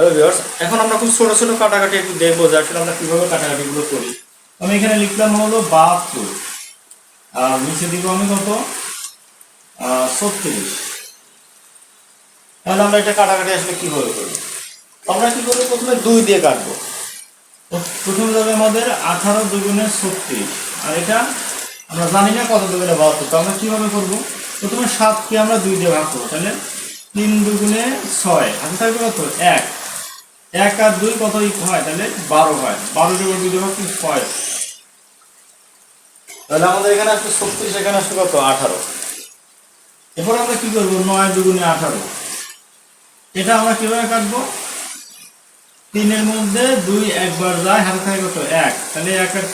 Hello এখন আমরা খুব ছোট ছোট কাটাকাটি একটু দেখব যে আসলে আমরা কীভাবে কাটাকাটিগুলো করি। আমি এখানে লিখলাম হলো বাহাত্তর। আর নিচে দিব আমি কত? ছত্রিশ। তাহলে আমরা এটা কাটাকাটি আসলে কীভাবে করি? আমরা কি করব? প্রথমে দুই দিয়ে কাটবো। প্রথমে যাবে আমাদের আঠারো দুগুণে ছত্রিশ। আর এটা আমরা জানি না কত দুগুণে বাহাত্তর, তো আমরা কীভাবে করব? প্রথমে সাতকে আমরা দুই দিয়ে ভাগ করব। তাহলে তিন দুগুণে ছয়। হাতে থাকবে কত? এক। এক আর দুই কত হয়? তাহলে বারো হয়। বারো দুগুণ দুই ভাগ করলে ছয়। তাহলে আমাদের এখানে আসবে ছত্রিশ, এখানে আসবে কত? আঠারো। এরপর আমরা কি করব? নয় দুগুণে আঠারো। এটা আমরা কীভাবে কাটবো? তিনের মধ্যে দুই একবার যায়, হাতে থাকে কত? এক। তাহলে এক এক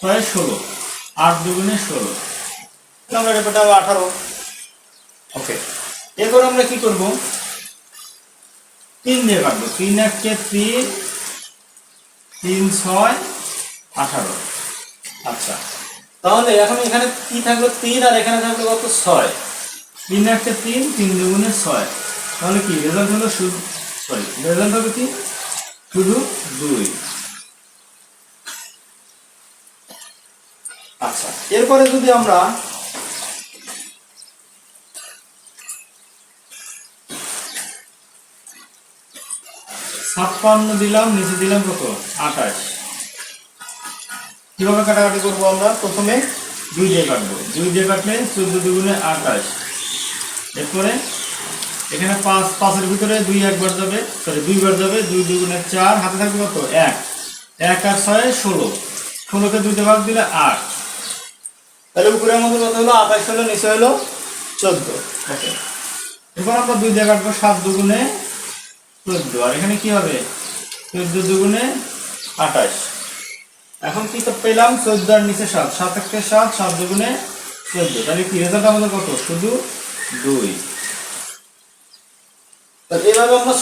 ছয় ষোলো। আট দুগুণে ষোলো। আমরা এটা আঠারো। ওকে। এরপর আমরা কি করব? তিন দিয়ে কাটবো তিন এককে তিন তিন ছয়, আঠারো। আচ্ছা। তাহলে এখন এখানে কি থাকল? তিন আর এখানে থাকল কত? ছয়। তিন একটা তিন তিন দুগুণে ছয়। তাহলে কি? রেজাল্ট হলো শুধু সরি রেজাল্ট হবে কি? শুধু দুই। আচ্ছা। এরপরে যদি আমরা ছাপ্পান্ন দিলাম, নিচে দিলাম কত? আঠাশ। কীভাবে কাটাকাটি করব আমরা? প্রথমে দুই দিয়ে কাটবো। দুই দিয়ে কাটলে চোদ্দ দুগুণে আঠাশ। এরপরে এখানে পাঁচ, পাঁচের ভিতরে দুই একবার যাবে সরি দুইবার যাবে, দুই দুগুণে চার, হাতে থাকবে কত? এক। এক আর ছয়, ষোলো। ষোলোকে দুইতে ভাগ দিলে আট। তাহলে উপরে আমাদের কত হলো? আঠাশ হলো, নিচে হলো চোদ্দ। ওকে। এবার আমরা দুই দিয়ে কাটবো সাত দুগুণে চোদ্দ। আর এখানে কি হবে? চোদ্দ দুগুণে আঠাশ। এখন কি তো পেলাম? চোদ্দ আর নিচে সাত। সাত একটা সাত সাত দুগুণে চোদ্দ। তাহলে কি রেজাল্ট আমাদের কত? শুধু দুই। এভাবে আমরা